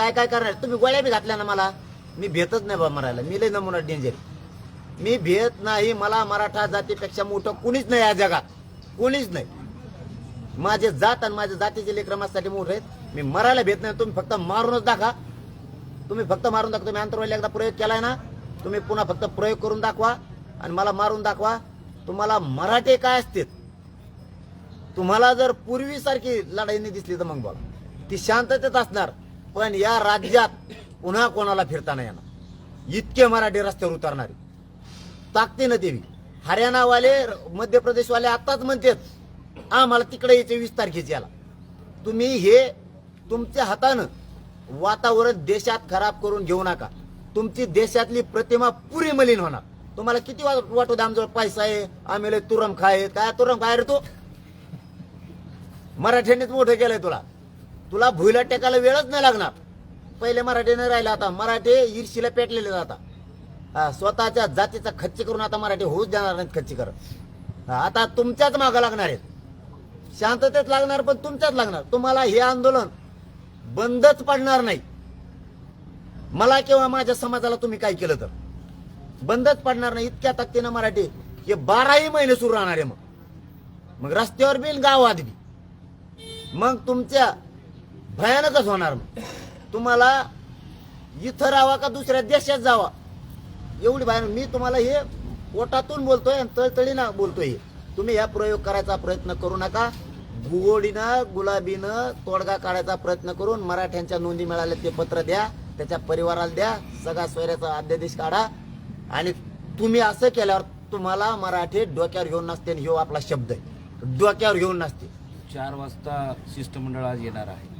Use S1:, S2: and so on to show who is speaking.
S1: काय काय करणार? तुम्ही गोळ्या बी घातल्या ना मला? मी भेटच नाही बा मरायला. मी लय नमुना डेंजर मी भेट नाही मला मराठा जातीपेक्षा मोठं कुणीच नाही या जगात. कुणीच नाही. माझे जात आणि माझ्या जातीचे लेकर माझ्यासाठी मोठे आहेत. मी मरायला भेट नाही तुम्ही फक्त मारूनच दाखवा. तुम्ही फक्त मारून दाखवा. तुम्ही अंतरवाली एकदा प्रयोग केलाय ना तुम्ही पुन्हा फक्त प्रयोग करून दाखवा आणि मला मारून दाखवा. तुम्हाला मराठे काय असते तुम्हाला जर पूर्वीसारखी लढाईने दिसली तर मग बघा. ती शांततेत असणार. पण या राज्यात पुन्हा कोणाला फिरता नाही येणार. इतके मराठी रस्त्यावर उतरणारे. ताकदीनं देवी हरियाणावाले मध्य प्रदेशवाले आताच म्हणतात आम्हाला तिकडे यायचे वीस तारखेच याला. तुम्ही हे तुमच्या हातानं वातावरण देशात खराब करून घेऊ नका. तुमची देशातली प्रतिमा पुरी मलिन होणार. तुम्हाला किती वाटू दे आमच्यावर पैसा आहे आम्ही लय तुरम खाय काय तुरम खाय रे तू? मराठ्यांनीच मोठं केलंय तुला. तुला भुईला टेकायला वेळच नाही लागणार. पहिले मराठी नाही राहिला आता. मराठी ईर्षीला पेटलेले आता. स्वतःच्या जातीचा खच्ची करून आता मराठी होऊच देणार नाहीत खच्ची करत आता तुमच्याच मागं लागणार आहेत. शांततेत लागणार पण तुमच्याच लागणार. तुम्हाला हे आंदोलन बंदच पडणार नाही. मला किंवा माझ्या समाजाला तुम्ही काय केलं तर? बंदच पडणार नाही. इतक्या ताकदीनं मराठी हे बाराही महिने सुरू राहणार आहे मग. मग रस्त्यावर बी गाव गावात बी मग तुमच्या भयानकच होणार. मग तुम्हाला इथं राहावा का दुसऱ्या देशात जावा? एवढी भयानक मी तुम्हाला हे पोटातून बोलतोय आणि तळतळीनं बोलतोय. तुम्ही या प्रयोग करायचा प्रयत्न करू नका. गुगोडीनं गुलाबीनं तोडगा काढायचा प्रयत्न करून मराठ्यांच्या नोंदी मिळाल्या ते पत्र द्या त्याच्या परिवाराला द्या सगळा सोयऱ्याचा अध्यादेश काढा. आणि तुम्ही असं केल्यावर तुम्हाला मराठी डोक्यावर घेऊन नसते आणि ह्यो आपला शब्द आहे. डोक्यावर घेऊन नसते
S2: चार वाजता शिष्टमंडळ आज येणार आहे.